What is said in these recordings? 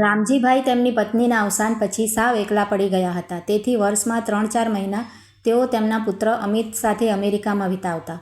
રામજીભાઈ તેમની પત્નીના અવસાન પછી સાવ એકલા પડી ગયા હતા. તેથી વર્ષમાં ત્રણ ચાર મહિના તેઓ તેમના પુત્ર અમિત સાથે અમેરિકામાં વિતાવતા.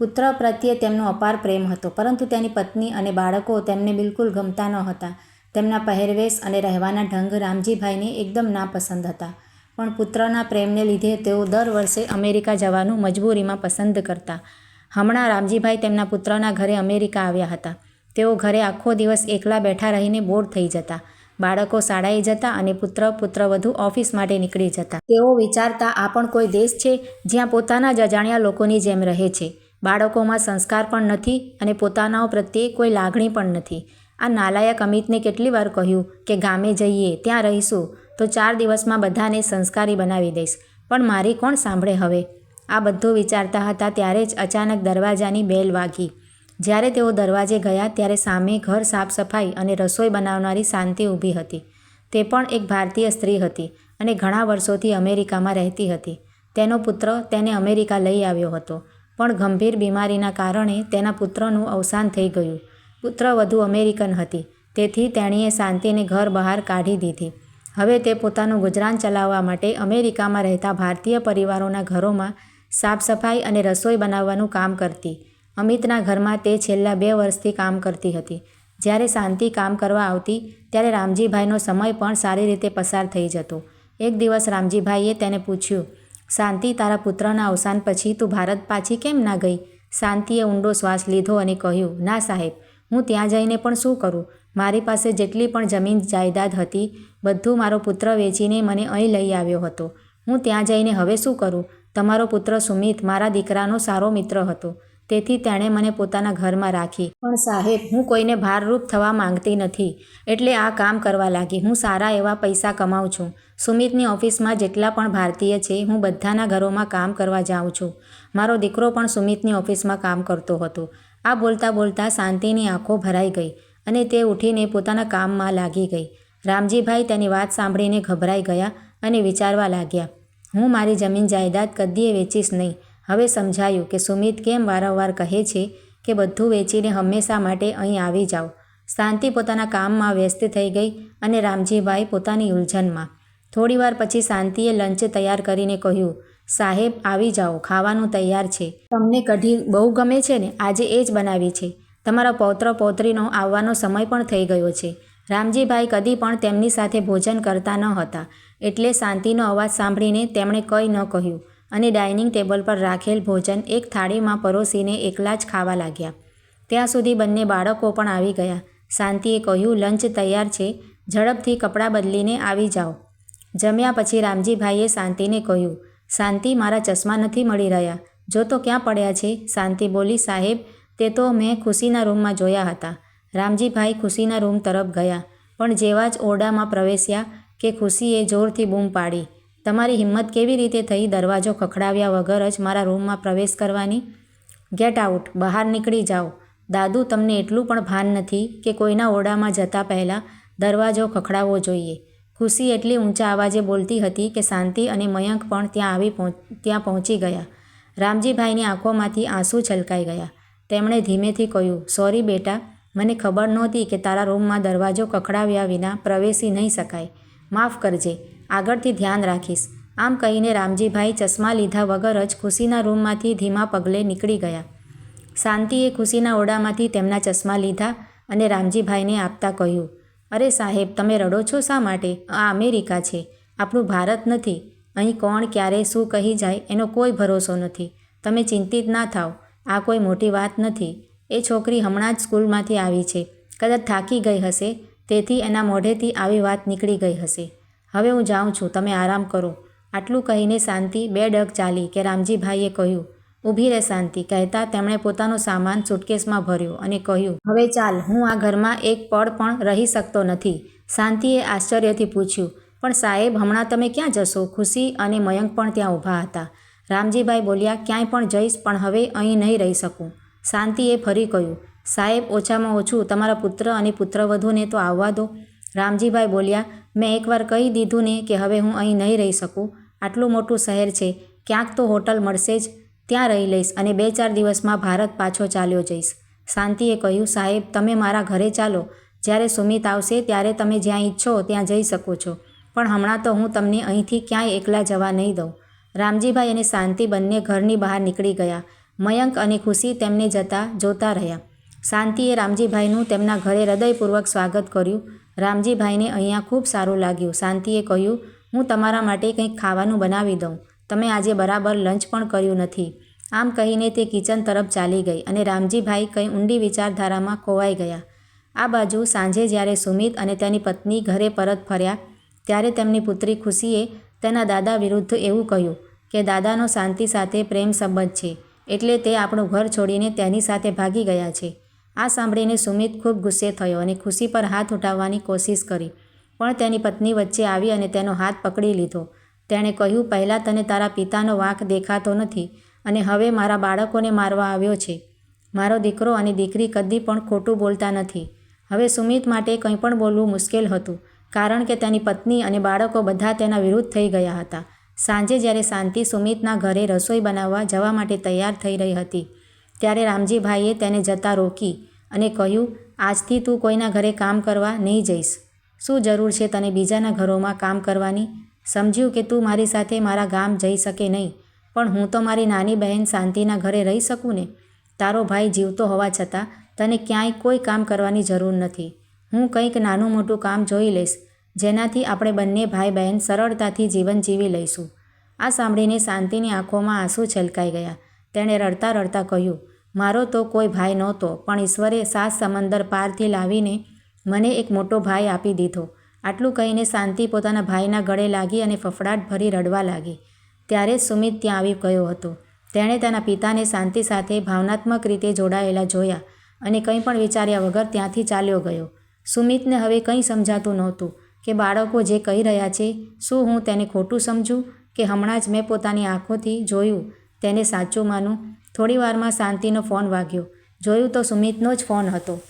પુત્ર પ્રત્યે તેમનો અપાર પ્રેમ હતો, પરંતુ તેની પત્ની અને બાળકો તેમને બિલકુલ ગમતા ન હતા. તેમના પહેરવેશ અને રહેવાના ઢંગ રામજીભાઈને એકદમ નાપસંદ હતા. પણ પુત્રના પ્રેમને લીધે તેઓ દર વર્ષે અમેરિકા જવાનું મજબૂરીમાં પસંદ કરતા. હમણાં રામજીભાઈ તેમના પુત્રના ઘરે અમેરિકા આવ્યા હતા. તેઓ ઘરે આખો દિવસ એકલા બેઠા રહીને બોર થઈ જતા. બાળકો શાળાએ જતા અને પુત્ર પુત્રવધુ ઓફિસ માટે નીકળી જતા. તેઓ વિચારતા, આ પણ કોઈ દેશ છે જ્યાં પોતાના જ અજાણ્યા લોકોની જેમ રહે છે. બાળકોમાં સંસ્કાર પણ નથી અને પોતાનાઓ પ્રત્યે કોઈ લાગણી પણ નથી. આ નાલાયક અમિતને કેટલી વાર કહ્યું કે, ગામે જઈએ, ત્યાં રહીશું, તો ચાર દિવસમાં બધાને સંસ્કારી બનાવી દઈશ. પણ મારી કોણ સાંભળે હવે? આ બધું વિચારતા હતા ત્યારે જ અચાનક દરવાજાની બેલ વાગી. જ્યારે તેઓ દરવાજે ગયા ત્યારે સામે ઘર સાફ સફાઈ અને રસોઈ બનાવનારી શાંતિ ઊભી હતી. તે પણ એક ભારતીય સ્ત્રી હતી અને ઘણા વર્ષોથી અમેરિકામાં રહેતી હતી. તેનો પુત્ર તેને અમેરિકા લઈ આવ્યો હતો, પણ ગંભીર બીમારીના કારણે તેના પુત્રનું અવસાન થઈ ગયું. પુત્ર વધુ અમેરિકન હતી, તેથી તેણીએ શાંતિને ઘર બહાર કાઢી દીધી. હવે તે પોતાનું ગુજરાન ચલાવવા માટે અમેરિકામાં રહેતા ભારતીય પરિવારોના ઘરોમાં સાફ સફાઈ અને રસોઈ બનાવવાનું કામ કરતી. અમિતના ઘરમાં તે છેલ્લા બે વર્ષથી કામ કરતી હતી. જ્યારે શાંતિ કામ કરવા આવતી, ત્યારે રામજીભાઈનો સમય પણ સારી રીતે પસાર થઈ જતો. એક દિવસ રામજીભાઈએ તેને પૂછ્યું, શાંતિ તારા પુત્રના અવસાન પછી તું ભારત પાછી કેમ ના ગઈ? શાંતિએ ઊંડો શ્વાસ લીધો અને કહ્યું, ના સાહેબ, હું ત્યાં જઈને પણ શું કરું? મારી પાસે જેટલી પણ જમીન જાયદાદ હતી, બધું મારો પુત્ર વેચીને મને અહીં લઈ આવ્યો હતો. હું ત્યાં જઈને હવે શું કરું? તમારો પુત્ર સુમિત મારા દીકરાનો સારો મિત્ર હતો. તેથી તેણે મને પોતાના ઘરમાં રાખી. પણ સાહેબ, હું કોઈને ભારરૂપ થવા માંગતી નથી. એટલે આ કામ કરવા લાગી. હું સારા એવા પૈસા કમાઉં છું. સુમિતની ઓફિસમાં જેટલા પણ ભારતીય છે, હું બધાના ઘરોમાં કામ કરવા જાઉં છું. મારો દીકરો પણ સુમિતની ઓફિસમાં કામ કરતો હતો. આ બોલતા બોલતા શાંતિની આંખો ભરાઈ ગઈ અને તે ઉઠીને પોતાના કામમાં લાગી ગઈ. રામજીભાઈ તેની વાત સાંભળીને ગભરાઈ ગયા અને વિચારવા લાગ્યા, હું મારી જમીન જાયદાદ કદીએ વેચીશ નહીં. હવે સમજાયું કે સુમિત કેમ વારંવાર કહે છે કે બધું વેચીને હંમેશા માટે અહીં આવી જાઓ. શાંતિ પોતાના કામમાં વ્યસ્ત થઈ ગઈ અને રામજીભાઈ પોતાની ઉલઝનમાં. થોડીવાર પછી શાંતિએ લંચ તૈયાર કરીને કહ્યું, સાહેબ, આવી જાઓ, ખાવાનું તૈયાર છે. તમને કઢી બહુ ગમે છે ને? આજે એ જ બનાવી છે. તમારા પૌત્ર પૌત્રીનો આવવાનો સમય પણ થઈ ગયો છે. રામજીભાઈ કદી પણ તેમની સાથે ભોજન કરતા ન હતા. એટલે શાંતિનો અવાજ સાંભળીને તેમણે કંઈ ન કહ્યું. અને ડાઇનિંગ ટેબલ પર રાખેલ ભોજન એક થાળીમાં પરોસીને એકલા જ ખાવા લાગ્યા. ત્યાં સુધી બંને બાળકો પણ આવી ગયા. શાંતિએ કહ્યું, લંચ તૈયાર છે. ઝડપથી કપડાં બદલીને આવી જાઓ. જમ્યા પછી રામજીભાઈએ શાંતિને કહ્યું, શાંતિ મારા ચશ્મા નથી મળી રહ્યા. જો તો ક્યાં પડ્યા છે? શાંતિ બોલી, સાહેબ, તે તો મેં ખુશીના રૂમમાં જોયા હતા. રામજીભાઈ ખુશીના રૂમ તરફ ગયા, પણ જેવા જ ઓરડામાં પ્રવેશ્યા કે ખુશીએ જોરથી બૂમ પાડી. તમારી હિંમત કેવી રીતે થઈ દરવાજો ખખડાવ્યા વગર જ મારા રૂમમાં પ્રવેશ કરવાની? ગેટ આઉટ બહાર નીકળી જાઓ. દાદુ, તમને એટલું પણ ભાન નથી કે કોઈના ઓરડામાં જતા પહેલાં દરવાજો ખખડાવવો જોઈએ. ખુશી એટલી ઊંચા અવાજે બોલતી હતી કે શાંતિ અને મયંક પણ ત્યાં આવી ત્યાં પહોંચી ગયા. રામજીભાઈની આંખોમાંથી આંસુ છલકાઈ ગયા. તેમણે ધીમેથી કહ્યું, સોરી બેટા, મને ખબર નહોતી કે તારા રૂમમાં દરવાજો ખખડાવ્યા વિના પ્રવેશી નહીં શકાય. માફ કરજે. આગળથી ધ્યાન રાખીશ. આમ કહીને રામજીભાઈ ચશ્મા લીધા વગર જ ખુશીના રૂમમાંથી ધીમા પગલે નીકળી ગયા. શાંતિએ ખુશીના ઓરડામાંથી તેમના ચશ્મા લીધા અને રામજીભાઈને આપતા કહ્યું, અરે સાહેબ, તમે રડો છો શા માટે? આ અમેરિકા છે. આપણું ભારત નથી. અહીં કોણ ક્યારે શું કહી જાય એનો કોઈ ભરોસો નથી. તમે ચિંતિત ના થાઓ. આ કોઈ મોટી વાત નથી. એ છોકરી હમણાં જ સ્કૂલમાંથી આવી છે. કદાચ થાકી ગઈ હશે. તેથી એના મોઢેથી આવી વાત નીકળી ગઈ હશે. હવે હું જાઉં છું, તમે આરામ કરો. આટલું કહીને શાંતિ બે ડગ ચાલી કે રામજીભાઈએ કહ્યું, ઊભી રહે શાંતિ. કહેતા તેમણે પોતાનો સામાન સુટકેસમાં ભર્યો અને કહ્યું, હવે ચાલ, હું આ ઘરમાં એક પળ પણ રહી શકતો નથી. શાંતિએ આશ્ચર્યથી પૂછ્યું, પણ સાહેબ, હમણાં તમે ક્યાં જશો? ખુશી અને મયંક પણ ત્યાં ઊભા હતા. રામજીભાઈ બોલ્યા, ક્યાંય પણ જઈશ, પણ હવે અહીં નહીં રહી શકું. શાંતિએ ફરી કહ્યું, સાહેબ, ઓછામાં ઓછું તમારા પુત્ર અને પુત્રવધૂને તો આવવા દો. રામજીભાઈ બોલ્યા મેં એકવાર કહી દીધું ને કે હવે હું અહીં નહીં રહી શકું. આટલું મોટું શહેર છે. ક્યાંક તો હોટલ મળશે જ. ત્યાં રહી લઈશ અને બે ચાર દિવસમાં ભારત પાછો ચાલ્યો જઈશ. શાંતિએ કહ્યું, સાહેબ, તમે મારા ઘરે ચાલો. જ્યારે સુમિત આવશે ત્યારે તમે જ્યાં ઈચ્છો ત્યાં જઈ શકો છો. પણ હમણાં તો હું તમને અહીંથી ક્યાંય એકલા જવા નહીં દઉં. રામજીભાઈ અને શાંતિ બંને ઘરની બહાર નીકળી ગયા. મયંક અને ખુશી તેમને જતા જોતા રહ્યા. શાંતિએ રામજીભાઈનું તેમના ઘરે હૃદયપૂર્વક સ્વાગત કર્યું. રામજીભાઈને અહીંયા ખૂબ સારું લાગ્યું. શાંતિએ કહ્યું, હું તમારા માટે કંઈક ખાવાનું બનાવી દઉં. તમે આજે બરાબર લંચ પણ કર્યું નથી. આમ કહીને તે કિચન તરફ ચાલી ગઈ અને રામજીભાઈ કંઈ ઊંડી વિચારધારામાં ખોવાઈ ગયા. આ બાજુ સાંજે જ્યારે સુમિત અને તેની પત્ની ઘરે પરત ફર્યા, ત્યારે તેમની પુત્રી ખુશીએ તેના દાદા વિરુદ્ધ એવું કહ્યું કે, દાદાનો શાંતિ સાથે પ્રેમ સંબંધ છે. એટલે તે આપણું ઘર છોડીને તેની સાથે ભાગી ગયા છે. આ સાંભળીને સુમિત ખૂબ ગુસ્સે થયો અને ખુશી પર હાથ ઉઠાવવાની કોશિશ કરી. પણ તેની પત્ની વચ્ચે આવી અને તેનો હાથ પકડી લીધો. તેણે કહ્યું, પહેલાં તને તારા પિતાનો વાંક દેખાતો નથી અને હવે મારા બાળકોને મારવા આવ્યો છે. મારો દીકરો અને દીકરી કદી પણ ખોટું બોલતા નથી. હવે સુમિત માટે કંઈ પણ બોલવું મુશ્કેલ હતું, કારણ કે તેની પત્ની અને બાળકો બધા તેના વિરુદ્ધ થઈ ગયા હતા. સાંજે જ્યારે શાંતિ સુમિતના ઘરે રસોઈ બનાવવા જવા માટે તૈયાર થઈ રહી હતી ત્યારે રામજીભાઈએ તેને જતાં રોકી અને કહ્યું, આજથી તું કોઈના ઘરે કામ કરવા નહીં જઈશ. શું જરૂર છે તને બીજાના ઘરોમાં કામ કરવાની? સમજ્યું કે તું મારી સાથે મારા ગામ જઈ શકે નહીં, પણ હું તો મારી નાની બહેન શાંતિના ઘરે રહી શકું ને? તારો ભાઈ જીવતો હોવા છતાં તને ક્યાંય કોઈ કામ કરવાની જરૂર નથી. હું કંઈક નાનું મોટું કામ જોઈ લઈશ, જેનાથી આપણે બંને ભાઈ બહેન સરળતાથી જીવન જીવી લઈશું. આ સાંભળીને શાંતિની આંખોમાં આંસુ છલકાઈ ગયા. તેણે રડતા રડતા કહ્યું મારો તો કોઈ ભાઈ નહોતો, પણ ઈશ્વરે સાત સમંદર પારથી લાવીને મને એક મોટો ભાઈ આપી દીધો. આટલું કહીને શાંતિ પોતાના ભાઈના ગળે લાગી અને ફફડાટ ભરી રડવા લાગી. ત્યારે સુમિત ત્યાં આવી ગયો હતો. તેણે તેના પિતાને શાંતિ સાથે ભાવનાત્મક રીતે જોડાયેલા જોયા અને કંઈ પણ વિચાર્યા વગર ત્યાંથી ચાલ્યો ગયો. સુમિતને હવે કંઈ સમજાતું નહોતું કે બાળકો જે કહી રહ્યા છે, શું હું તેને ખોટું સમજું કે હમણાં જ મેં પોતાની આંખોથી જોયું, તેને સાચું માનું? થોડી વારમાં શાંતિનો ફોન વાગ્યો. જોયું તો સુમિતનો જ ફોન હતો.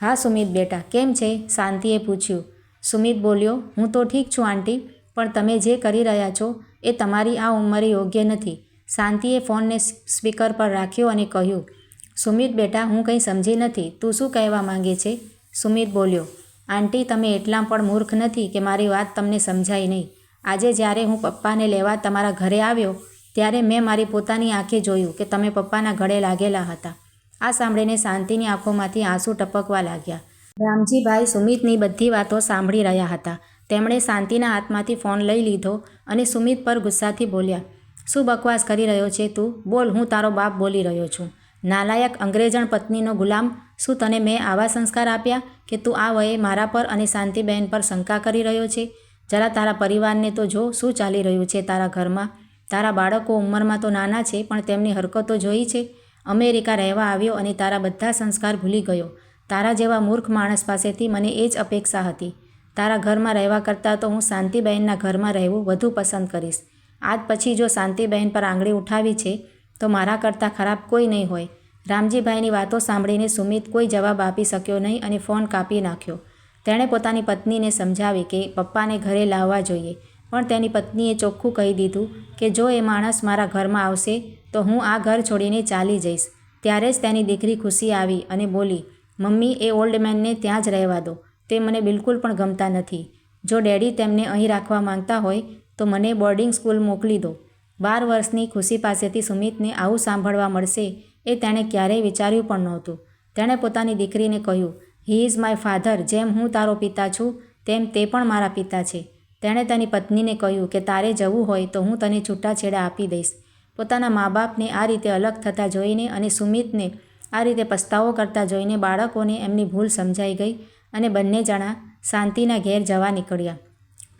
હા સુમિત બેટા, કેમ છે? શાંતિએ પૂછ્યું. સુમિત બોલ્યો, હું તો ઠીક છું આંટી, પણ તમે જે કરી રહ્યા છો એ તમારી આ ઉંમરે યોગ્ય નથી. શાંતિએ ફોનને સ્પીકર પર રાખ્યો અને કહ્યું, સુમિત બેટા, હું કંઈ સમજી નથી. તું શું કહેવા માંગે છે? સુમિત બોલ્યો, આંટી, તમે એટલા પણ મૂર્ખ નથી કે મારી વાત તમને સમજાય નહીં. આજે જ્યારે હું પપ્પાને લેવા તમારા ઘરે આવ્યો ત્યારે મેં મારી પોતાની આંખે જોયું કે તમે પપ્પાના ગળે લાગેલા હતા. આ સાંભળીને શાંતિની આંખોમાંથી આંસુ ટપકવા લાગ્યા. રામજીભાઈ સુમિતની બધી વાતો સાંભળી રહ્યા હતા. તેમણે શાંતિના હાથમાંથી ફોન લઈ લીધો અને સુમિત પર ગુસ્સાથી બોલ્યા, શું બકવાસ કરી રહ્યો છે તું? બોલ, હું તારો બાપ બોલી રહ્યો છું. નાલાયક અંગ્રેજણ પત્નીનો ગુલામ, શું તને મેં આવા સંસ્કાર આપ્યા કે તું આ વયે મારા પર અને શાંતિબહેન પર શંકા કરી રહ્યો છે? જરા તારા પરિવારને તો જો, શું ચાલી રહ્યું છે તારા ઘરમાં? તારા બાળકો ઉંમરમાં તો નાના છે, પણ તેમની હરકતો જોઈ છે. અમેરિકા રહેવા આવ્યો અને તારા બધા સંસ્કાર ભૂલી ગયો. તારા જેવા મૂર્ખ માણસ પાસેથી મને એ જ અપેક્ષા હતી. તારા ઘરમાં રહેવા કરતાં તો હું શાંતિબહેનના ઘરમાં રહેવું વધુ પસંદ કરીશ. આજ પછી જો શાંતિબહેન પર આંગળી ઉઠાવી છે, તો મારા કરતાં ખરાબ કોઈ નહીં હોય. રામજીભાઈની વાતો સાંભળીને સુમિત કોઈ જવાબ આપી શક્યો નહીં અને ફોન કાપી નાખ્યો. તેણે પોતાની પત્નીને સમજાવી કે પપ્પાને ઘરે લાવવા જોઈએ. પણ તેની પત્નીએ ચોખ્ખું કહી દીધું કે જો એ માણસ મારા ઘરમાં આવશે, તો હું આ ઘર છોડીને ચાલી જઈશ. ત્યારે જ તેની દીકરી ખુશી આવી અને બોલી, મમ્મી, એ ઓલ્ડ મેનને ત્યાં જ રહેવા દો. તે મને બિલકુલ પણ ગમતા નથી. જો ડેડી તેમને અહીં રાખવા માંગતા હોય, તો મને બોર્ડિંગ સ્કૂલ મોકલી દો. બાર વર્ષની ખુશી પાસેથી સુમિતને આવું સાંભળવા મળશે એ તેણે ક્યારેય વિચાર્યું પણ નહોતું. તેણે પોતાની દીકરીને કહ્યું હી ઇઝ માય ફાધર જેમ હું તારો પિતા છું, તેમ તે પણ મારા પિતા છે. તેણે તેની પત્નીને કહ્યું કે તારે જવું હોય તો હું તને છૂટાછેડા આપી દઈશ. પોતાના મા બાપને આ રીતે અલગ થતાં જોઈને અને સુમિતને આ રીતે પસ્તાવો કરતા જોઈને બાળકોને એમની ભૂલ સમજાઈ ગઈ અને બંને જણા શાંતિના ઘેર જવા નીકળ્યા.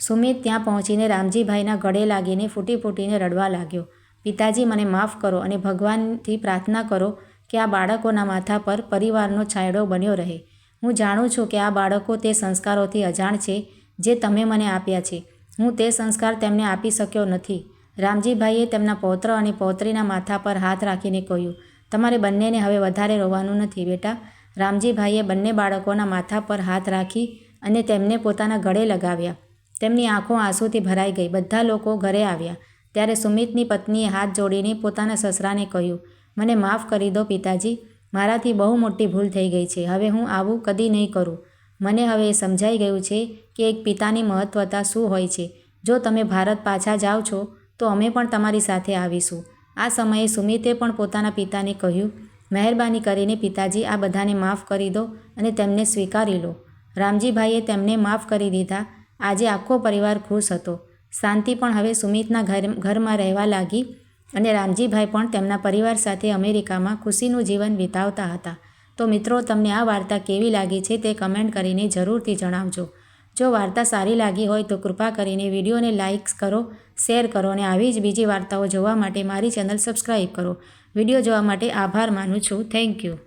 સુમિત ત્યાં પહોંચીને રામજીભાઈના ગળે લાગીને ફૂટી ફૂટીને રડવા લાગ્યો. પિતાજી, મને માફ કરો અને ભગવાનથી પ્રાર્થના કરો કે આ બાળકોના માથા પર પરિવારનો છાંયડો બન્યો રહે. હું જાણું છું કે આ બાળકો તે સંસ્કારોથી અજાણ છે જે તમે મને આપ્યા છે. હું તે સંસ્કાર તેમને આપી શક્યો નથી. રામજીભાઈએ તેમના પૌત્ર અને પૌત્રીના માથા પર હાથ રાખીને કહ્યું, તમારે બંનેને હવે વધારે રોવાનું નથી બેટા રામજીભાઈએ બંને બાળકોના માથા પર હાથ રાખી અને તેમને પોતાના ગળે લગાવ્યા. તેમની આંખો આંસુથી ભરાઈ ગઈ. બધા લોકો ઘરે આવ્યા. ત્યારે સુમિતની પત્નીએ હાથ જોડીને પોતાના સસરાને કહ્યું, મને માફ કરી દો પિતાજી. મારાથી બહુ મોટી ભૂલ થઈ ગઈ છે. હવે હું આવું કદી નહીં કરું. મને હવે એ સમજાઈ ગયું છે કે એક પિતાની મહત્વતા શું હોય છે. જો તમે ભારત પાછા જાઓ છો, તો અમે પણ તમારી સાથે આવીશું. આ સમયે સુમિતે પણ પોતાના પિતાને કહ્યું, મહેરબાની કરીને પિતાજી, આ બધાને માફ કરી દો અને તેમને સ્વીકારી લો. રામજીભાઈએ તેમને માફ કરી દીધા. આજે આખો પરિવાર ખુશ હતો. શાંતિ પણ હવે સુમિતના ઘર, ઘરમાં રહેવા લાગી અને રામજીભાઈ પણ તેમના પરિવાર સાથે અમેરિકામાં ખુશીનું જીવન વિતાવતા હતા. તો મિત્રો, તમને આ વાર્તા કેવી લાગી છે તે કમેન્ટ કરીને જરૂરથી જણાવજો. જો વાર્તા સારી લાગી હોય તો કૃપા કરીને વિડીયોને લાઇક્સ કરો, શેર કરો અને આવી જ બીજી વાર્તાઓ જોવા માટે મારી ચેનલ સબસ્ક્રાઈબ કરો. વીડિયો જોવા માટે આભાર માનું છું. Thank you.